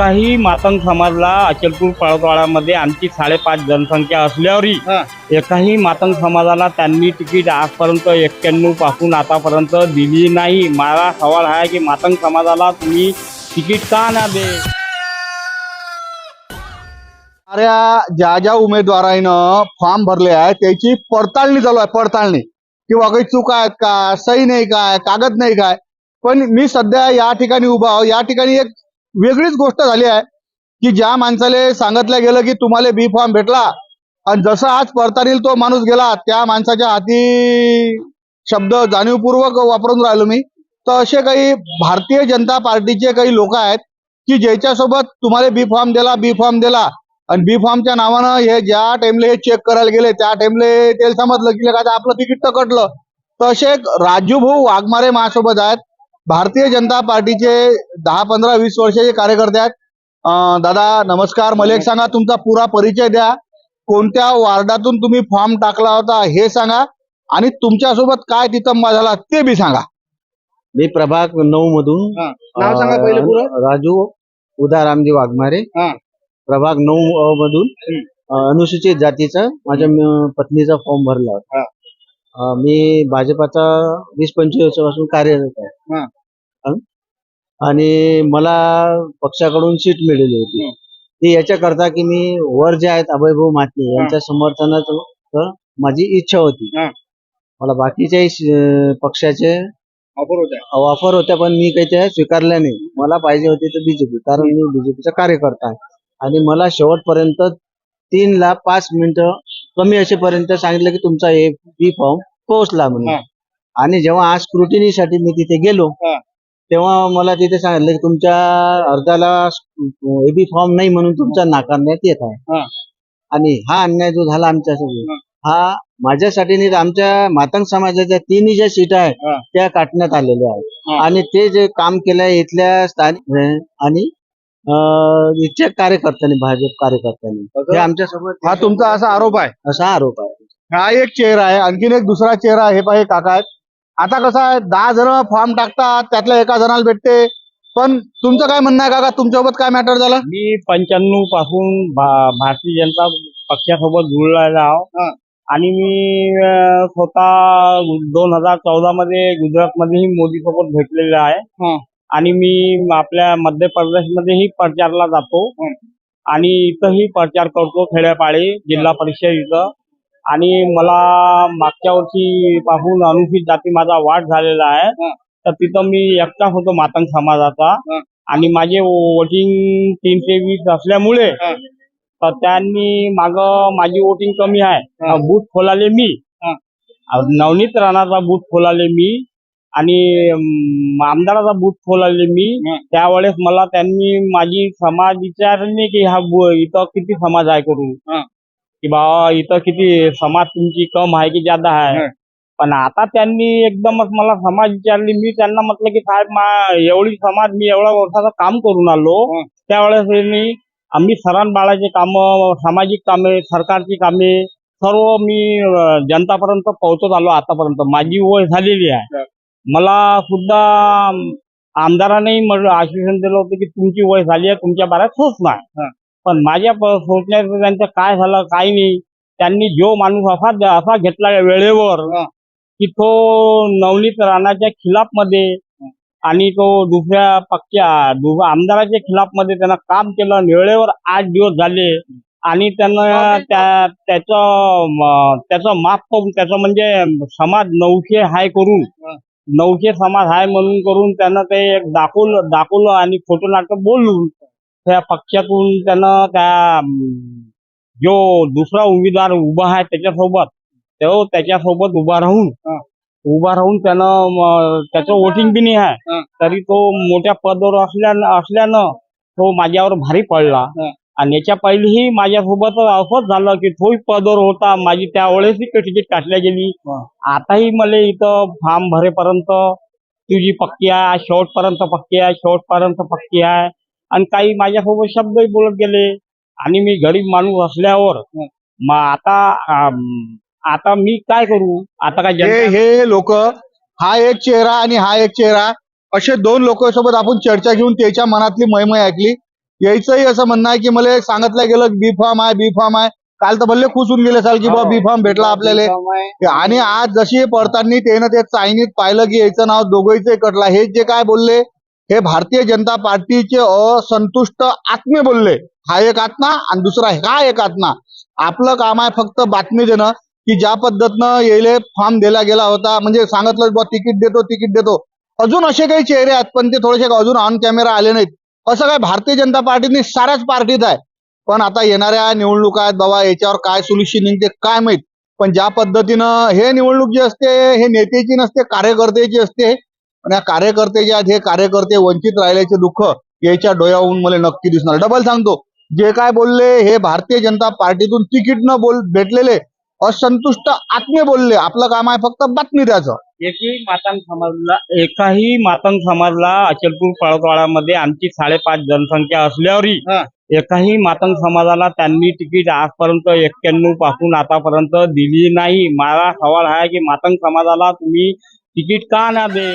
एकाही मातंग समाजला अचलपूर पळतवाड्यामध्ये आमची साडेपाच जनसंख्या असल्यावरही. एकाही मातंग समाजाला त्यांनी तिकीट आजपर्यंत एक्क्याण्णवपासून आतापर्यंत दिली नाही. मला सवाल आहे की मातंग समाजाला तुम्ही तिकीट का ना दे? अरे ज्या ज्या उमेदवारानं फॉर्म भरले आहे त्याची पडताळणी चालू आहे पडताळणी. किंवा काही चूक आहेत का? सही नाही काय? कागद नाही काय? पण मी सध्या या ठिकाणी उभा आहो. या ठिकाणी एक वेगळीच गोष्ट झाली आहे की ज्या माणसाले सांगितलं गेलं की तुम्हाला बी फॉर्म भेटला आणि जसं आज पडताळील तो माणूस गेला त्या माणसाच्या हाती शब्द जाणीवपूर्वक वापरून राहिलो मी. तर असे काही भारतीय जनता पार्टीचे काही लोक आहेत की ज्याच्यासोबत तुम्हाला बी फॉर्म दिला बी फॉर्म दिला. आणि बी फॉर्मच्या नावानं हे ज्या टाइमले हे चेक करायला गेले त्या टाइमले ते समजलं की आपलं तिकीट तर कटलं. तर असे एक राजू भाऊ वाघमारे माझ्यासोबत आहेत. भारतीय जनता पार्टीचे दहा पंधरा वीस वर्षाचे कार्यकर्ते आहेत दादा नमस्कार. मला एक सांगा तुमचा पुरा परिचय द्या. कोणत्या वार्डातून तुम्ही फॉर्म टाकला होता हे सांगा. आणि तुमच्यासोबत काय तिथंबा झाला ते बी सांगा. मी प्रभाग नऊ मधून. राजू उदारामजी वाघमारे. प्रभाग नऊ मधून अनुसूचित जातीचा माझ्या पत्नीचा फॉर्म भरला होता. मी भाजपाचा वीस पंचवीस वर्षापासून कार्यरत आहे. आणि मला पक्षाकडून सीट मिळाली होती. ती याच्याकरता की मी वर जे आहेत अभयभाऊ माते यांच्या समर्थनात माझी इच्छा होती. मला बाकीच्याही श- पक्षाचे ऑफर होत्या ऑफर होत्या पण मी काही त्या स्वीकारल्या नाही मला पाहिजे होते तर बीजेपी कारण मी बीजेपीचा कार्यकर्ता आहे आणि मला शेवटपर्यंत तीन ला पाच मिनिटं कमी असेपर्यंत सांगितलं की तुमचा हे बी फॉर्म पोहोचला म्हणून हा. आणि जेव्हा आज स्क्रुटिनीसाठी मी तिथे गेलो हा. तेव्हा मला तिथे सांगितलं की तुमच्या अर्जाला एबी फॉर्म नाही म्हणून तुमचा नाकारण्यात येत आहे हा. आणि हा अन्याय जो झाला आमच्यासोबत हा. हा माझ्यासाठी नाही आमच्या मातंग समाजाच्या तिन्ही ज्या सीट आहेत हा. त्या काटण्यात आलेल्या आहेत. आणि ते जे काम केलंय इथल्या स्थानिक आणि अं, इथच्या कार्यकर्त्यांनी भाजप कार्यकर्त्यांनी हे आमच्यासोबत हा तुमचा असा आरोप आहे असा आरोप आहे हा एक चेहरा आहे आणखीन एक दुसरा चेहरा हे पाहिजे काका आहेत आता कसं आहे दहा जण फॉर्म टाकतात त्यातल्या एका जणाला भेटते. पण तुमचं काय म्हणणं आहे काका? तुमच्यासोबत काय मॅटर झालं? मी पंच्याण्णवपासून भा- भारतीय जनता पक्षासोबत जुळलेला आहो. हा. आणि मी अं, स्वतः दोन हजार चौदा मध्ये गुजरात मध्येही मोदी सोबत भेटलेले आहे. आणि मी आपल्या मध्य प्रदेशमध्येही प्रचारला जातो. हं. आणि इथंही प्रचार करतो खेड्यापाडी जिल्हा परिषद इथं. आणि मला मागच्या वर्षी पासून अनुसूचित जाती माझा वाढ झालेला आहे. तर तिथं मी एकटाच होतो मातंग समाजाचा. आणि माझे वोटिंग तीन ते वीस असल्यामुळे. तर त्यांनी माग माझी वोटिंग कमी आहे बूथ खोलाले मी नवनीत राणाचा बूथ खोलाले मी आणि आमदाराचा बूथ खोलाले मी. त्यावेळेस मला त्यांनी माझी समाज विचारली की हा इथं किती समाज आहे करून. की बाबा इथं किती समाज तुमची कम आहे की जादा आहे. पण आता त्यांनी एकदमच मला समाज विचारली मी त्यांना म्हटलं की साहेब मा एवढी समाज मी एवढ्या वर्षाचं काम करून आलो. त्यावेळेस त्यांनी आम्ही सरान बाळाचे काम सामाजिक कामे सरकारची कामे सर्व मी जनतापर्यंत पोहोचत आलो आतापर्यंत माझी वय झालेली आहे. मला सुद्धा मला आश्वासन दिलं होतं की तुमची वय झाली आहे तुमच्या बाऱ्यात सोचणार हं. पण माझ्या त्यांचं काय झालं काही नाही त्यांनी जो माणूस असा असा घेतला वेळेवर. की तो नवनीत राणाच्या खिलाफमध्ये आणि तो दुसऱ्या पक्षा आमदाराच्या खिलाफमध्ये त्यानं काम केलं वेळेवर आठ दिवस झाले आणि त्यानं त्या त्याचं त्याचं माफ करून त्याचं म्हणजे समाज नऊशे हाय करून. नऊशे समाज हाय म्हणून करून त्यानं ते एक दाखवलं दाखवलं आणि खोटं नाटक बोलून त्या पक्षातून त्यानं त्या जो दुसरा उमेदवार उभा आहे त्याच्यासोबत तो त्याच्यासोबत उभा राहून. उभा राहून त्यानं त्याचं वोटिंग बी नाही आहे. तरी तो मोठ्या पदावर असल्यानं असल्यानं तो माझ्यावर भारी पडला. आणि याच्या पहिलेही माझ्यासोबत असंच झालं की तोही पदावर होता माझी त्यावेळेसही तिकीट काटल्या गेली. आताही मला इथं फॉर्म भरेपर्यंत तुझी पक्की आहे शेवटपर्यंत पक्की आहे शेवटपर्यंत पक्की आहे आणि काही माझ्यासोबत शब्दही बोलत गेले. आणि मी गरीब माणूस असल्यावर आता आता मी काय करू? आता काय हे जनता- हे लोक हा एक चेहरा आणि हा एक चेहरा असे दोन लोक सोबत आपण चर्चा घेऊन त्याच्या मनातली मैमय ऐकली. यायचंही असं म्हणणं आहे की मला सांगितलं गेलं बी फॉर्म आहे बी फॉर्म आहे. काल तर भल्ले खुश होऊन गेले साल की बा हो. बी फॉर्म भेटला आपल्याला. आणि आज जशी पडताना त्यानं ते चायनीत पाहिलं की याचं नाव दोघांचं कटला हे जे काय बोलले हे भारतीय जनता पार्टीचे असंतुष्ट आत्मे बोलले. हा एक आत्मा आणि दुसरा हा एक आत्मा. आपलं काम आहे फक्त बातमी देणं की ज्या पद्धतीनं येले फॉर्म दिला गेला होता म्हणजे सांगितलं बा तिकीट देतो तिकीट देतो. अजून असे काही चेहरे आहेत पण ते थोडेसे अजून ऑन कॅमेरा आले नाहीत. असं काय भारतीय जनता पार्टीने साऱ्याच पार्टीत आहे. पण आता येणाऱ्या निवडणुका आहेत बाबा याच्यावर काय सोल्युशन निघते काय माहीत. पण ज्या पद्धतीनं हे निवडणूक जी असते हे नेत्याची नसते कार्यकर्त्याची असते पण या कार्यकर्ते जे आहेत हे कार्यकर्ते वंचित राहिल्याचे दुःख याच्या डोळ्याहून मला नक्की दिसणार. डबल सांगतो जे काय बोलले हे भारतीय जनता पार्टीतून तिकीट न बोल भेटलेले असंतुष्ट आत्मे बोलले. आपलं काम आहे फक्त बातमी द्यायचं. एकही मातंग समाजला एकाही मातंग समाजला अचलपूर पळतवाड्यामध्ये आमची साडेपाच जनसंख्या असल्यावरही. एकाही मातंग समाजाला त्यांनी तिकीट आजपर्यंत एक्क्याण्णवपासून आतापर्यंत दिली नाही. मला सवाल आहे की मातंग समाजाला तुम्ही तिकीट का ना दे